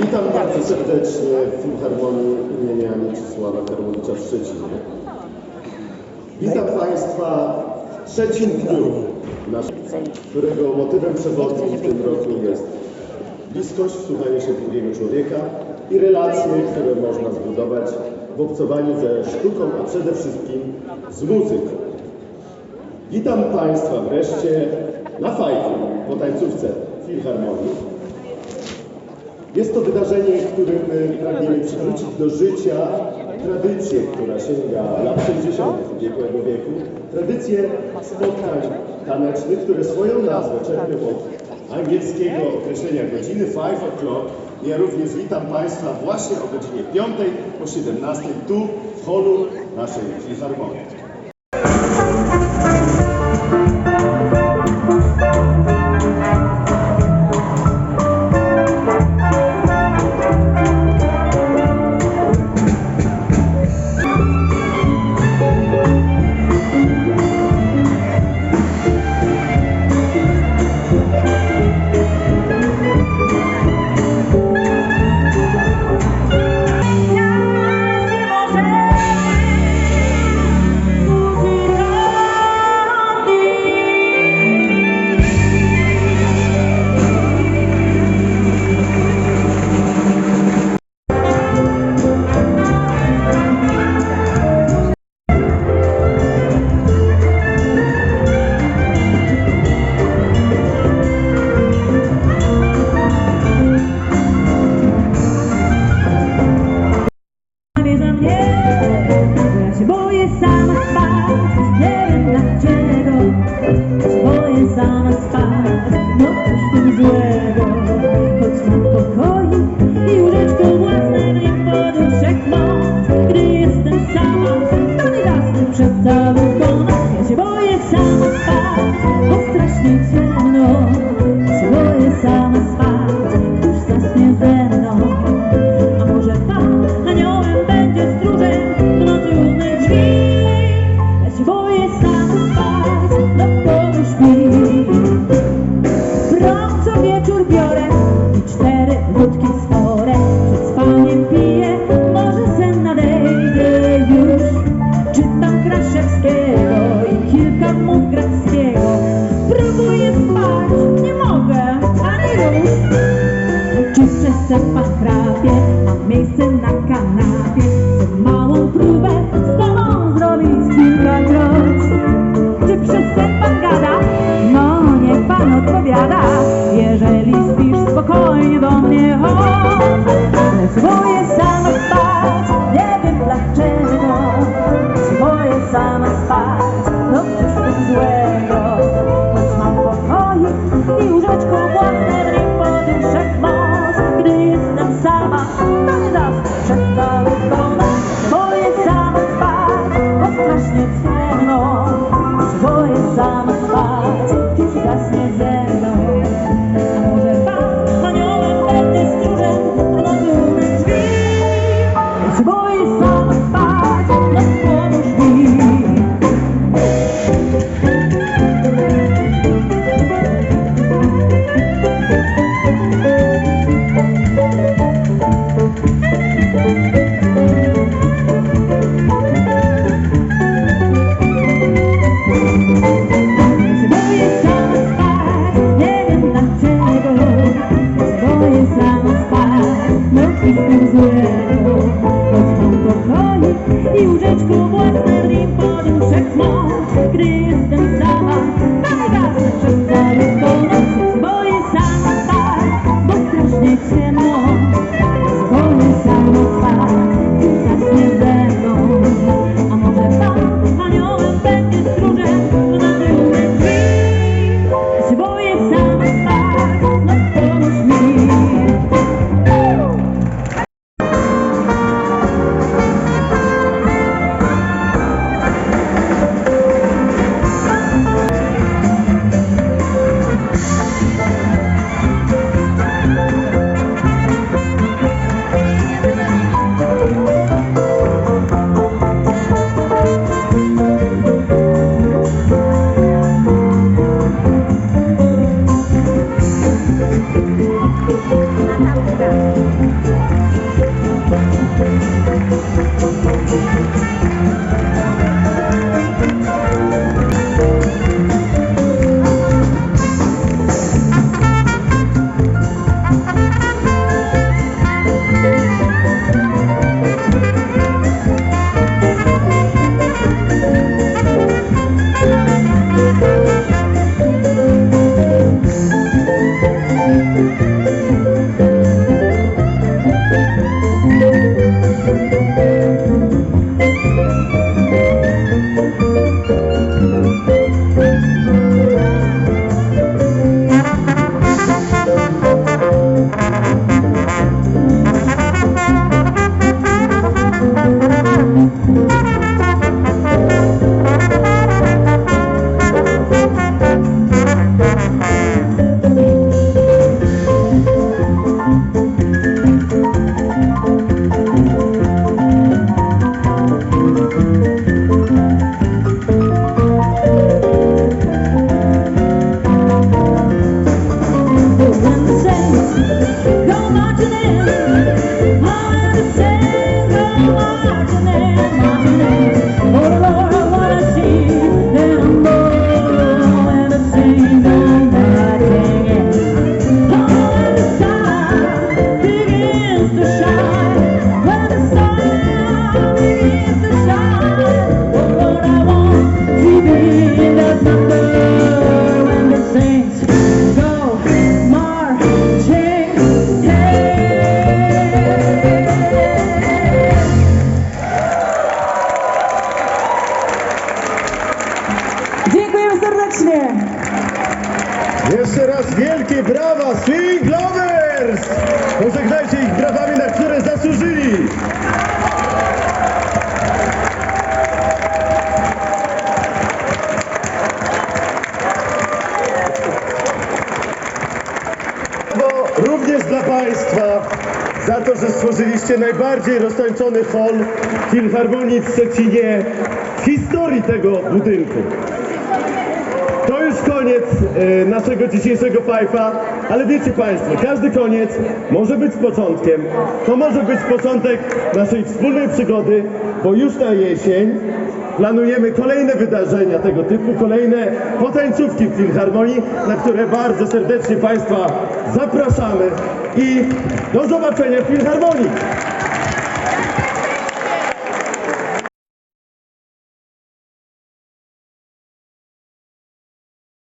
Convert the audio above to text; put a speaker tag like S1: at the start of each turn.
S1: Witam bardzo serdecznie w Filharmonii imienia Mieczysława Karłowicza w Szczecinie. Witam Państwa w trzecim dniu, którego motywem przewodnim w tym roku jest bliskość, słuchanie się drugiego człowieka i relacje, które można zbudować w obcowaniu ze sztuką, a przede wszystkim z muzyką. Witam Państwa wreszcie na fajku po tańcówce Filharmonii. Jest to wydarzenie, w którym e, pragniemy przywrócić do życia tradycję, która sięga lat 60. ubiegłego wieku, tradycję spotkań tanecznych, które swoją nazwę czerpią od angielskiego określenia godziny 5 o'clock. Ja również witam Państwa właśnie o godzinie 5 po 17 tu w holu naszej filharmonii.
S2: Yeah. Turbo. Jeżeli spisz spokojnie do mnie, chodź.
S1: Jeszcze raz wielkie brawa Swing Lovers! Pożegnajcie ich brawami, na które zasłużyli! Również dla Państwa za to, że stworzyliście najbardziej roztańczony hol Filharmonii w Szczecinie w historii tego budynku. Koniec e, naszego dzisiejszego Pipe'a, ale wiecie Państwo, każdy koniec może być początkiem. To może być początek naszej wspólnej przygody, bo już na jesień planujemy kolejne wydarzenia tego typu, kolejne potańcówki w Filharmonii, na które bardzo serdecznie Państwa zapraszamy i do zobaczenia w Filharmonii.